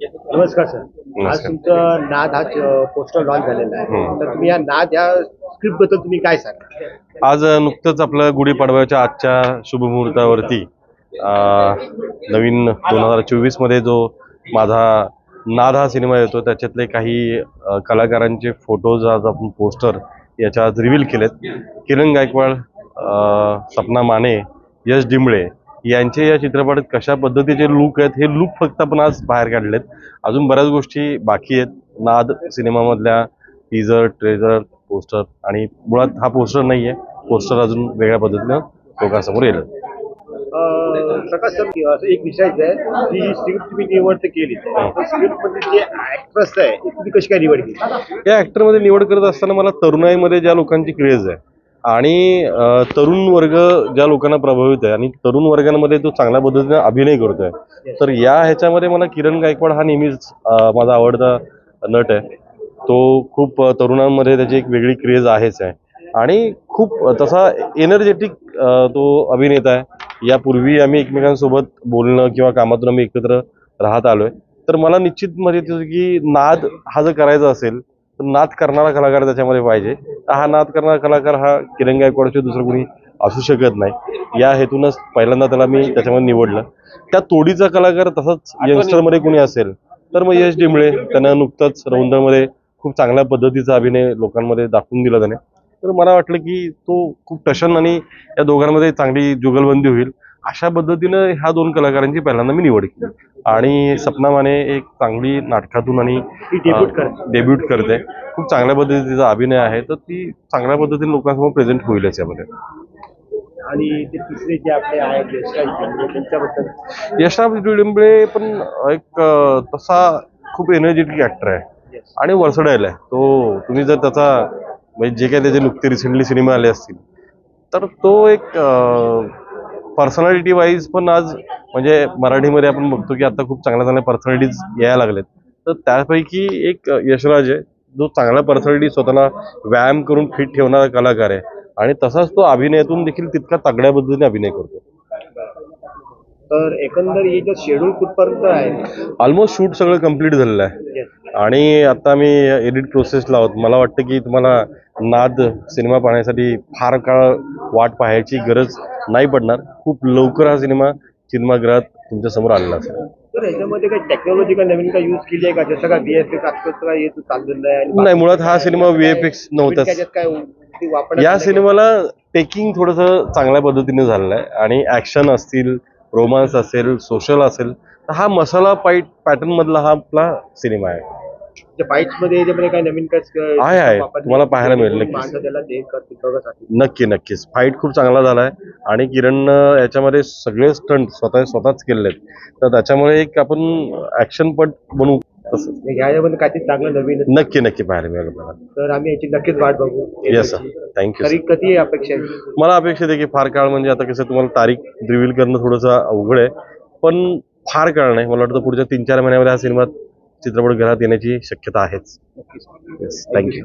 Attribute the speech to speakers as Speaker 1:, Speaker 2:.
Speaker 1: नमस्कार सर आज. तुमचं नाद हा पोस्टर लॉन्च झालेला आहे. तर तुम्ही या नाद या स्क्रिप्टबद्दल तुम्ही काय सांगा
Speaker 2: आज नुकतंच आपलं गुढीपाडव्याच्या आजच्या शुभमुहूर्तावरती नवीन दोन हजार चोवीसमध्ये जो माझा नाद हा सिनेमा येतो त्याच्यातले काही कलाकारांचे फोटोज आज आपण पोस्टर याच्या आज रिव्हील केलेत किरण गायकवाड सपना माने यश डिंबळे यांचे या चित्रपटात कशा पद्धतीचे लुक आहेत हे लुक फक्त आपण आज बाहेर काढलेत. अजून बऱ्याच गोष्टी बाकी आहेत. नाद सिनेमामधल्या टीजर ट्रेजर पोस्टर आणि मुळात हा पोस्टर नाही आहे पोस्टर अजून वेगळ्या पद्धतीनं लोकांसमोर येईल.
Speaker 1: प्रकाश सर असं एक विषयाचं आहे की ही स्क्रिप्ट तुम्ही निवड तर केली. तर स्क्रिप्टमध्ये जे ऍक्ट्रेस आहे तुम्ही कशी काय निवड केली?
Speaker 2: या ऍक्टरमध्ये निवड करत असताना मला तरुणाईमध्ये ज्या लोकांची क्रेज आहे आणि तरुण वर्ग ज्या लोकांना प्रभावित आहे आणि तरुण वर्गांमध्ये तो चांगल्या पद्धतीने अभिनय करतोय. तर या ह्याच्यामध्ये मला किरण गायकवाड हा नेहमीच माझा आवडता नट आहे. तो खूप तरुणांमध्ये त्याची एक वेगळी क्रेज आहेच आहे. आणि खूप तसा एनर्जेटिक तो अभिनेता आहे. यापूर्वी आम्ही एकमेकांसोबत बोलणं किंवा कामातून आम्ही एकत्र राहत आलोय. तर मला निश्चित येतं की नाद हा जर करायचा असेल तर नाद करणारा कलाकार त्याच्यामध्ये पाहिजे. हा नाद करणारा कलाकार हा किरण गायकवाडचे दुसरं कोणी असू शकत नाही. या हेतूनच पहिल्यांदा त्याला मी त्याच्यामध्ये निवडलं. त्या तोडीचा कलाकार तसाच यंगस्टरमध्ये कोणी असेल तर मग यश डिंबळे त्यानं नुकतंच रौंदरमध्ये खूप चांगल्या पद्धतीचा अभिनय लोकांमध्ये दाखवून दिला त्याने. तर मला वाटलं की तो खूप टशन आणि या दोघांमध्ये चांगली जुगलबंदी होईल. अशा पद्धतीनं ह्या दोन कलाकारांची पहिल्यांदा मी निवड केली. आणि सपना माने एक चांगली नाटकातून आणि. डेब्यूट करते. खूप चांगल्या पद्धतीचा अभिनय आहे तर ती चांगल्या पद्धतीने लोकांसमोर प्रेझेंट होईलच यामध्ये
Speaker 1: आणि ते तिसरे जे आपले आहेत यशराज त्यांच्याबद्दल?
Speaker 2: यशराज डिंबळे पण एक तसा खूप एनर्जेटिक ऍक्टर आहे. आणि वर्सडाईल आहे. तो तुम्ही जर त्याचा म्हणजे जे काही त्याचे नुकते रिसेंटली सिनेमे आले असतील तर तो एक पर्सनॅलिटी वाईज पण आज म्हणजे मराठीमध्ये आपण बघतो की आता खूप चांगल्या चांगल्या पर्सनॅलिटीज यायला लागलेत. तर त्यापैकी एक यशराज आहे. जो चांगल्या पर्सनॅलिटी स्वतःला व्यायाम करून फिट ठेवणारा कलाकार आहे. आणि तसाच तो अभिनयातून देखील तितका तगड्या पद्धतीने अभिनय करतो.
Speaker 1: तर एकंदर हे जे शेड्यूल कुठपर्यंत आहे?
Speaker 2: ऑलमोस्ट शूट सगळं कंप्लीट झालेलं आहे. आणि आता मी एडिट प्रोसेसला आहोत. मला वाटतं की तुम्हाला नाद सिनेमा पाहण्यासाठी फार काळ वाट पाहायची गरज नाही पडणार. खूप लवकर हा सिनेमा सिनेमागृहात तुमच्यासमोर आलेला असेल.
Speaker 1: तर ह्याच्यामध्ये काही टेक्नॉलॉजी का नवीन काय यूज केली आहे का? जसं का बीएफएक्स आजकाल काय येत चाललेलं आहे
Speaker 2: नाही मुळात हा सिनेमा व्हीएफएक्स नव्हताच.
Speaker 1: काय वापरण्यात
Speaker 2: या? सिनेमाला टेकिंग थोडंसं चांगल्या पद्धतीने झालेलं आहे आणि ऍक्शन असतील रोमांस असेल सोशल असेल तर हा मसाला पाईट पॅटर्न मधला हा आपला सिनेमा आहे.
Speaker 1: याच्यामध्ये काय नवीन काय
Speaker 2: आहे, आहे. तुम्हाला पाहायला मिळेल नक्कीच. नक्की नक्कीच. फाईट खूप चांगला झालाय आणि किरणनं याच्यामध्ये सगळे स्टंट स्वतः स्वतःच केलेले आहेत तर त्याच्यामुळे एक आपण ऍक्शन पट बनवू. तसं
Speaker 1: काहीतरी चांगलं नवीन.
Speaker 2: नक्की नक्की पाहायला मिळेल आपल्याला.
Speaker 1: तर आम्ही याची नक्कीच वाट बघू.
Speaker 2: येस सर थँक्यू
Speaker 1: तरी कधी अपेक्षा? आहे
Speaker 2: मला अपेक्षित आहे की फार काळ म्हणजे आता कसं तुम्हाला तारीख रिव्हील करणं थोडंसं अवघड आहे. पण फार काळ नाही. मला वाटतं पुढच्या तीन चार महिन्यामध्ये हा सिनेमा चित्रपट घरात येण्याची शक्यता आहेच. Yes thank you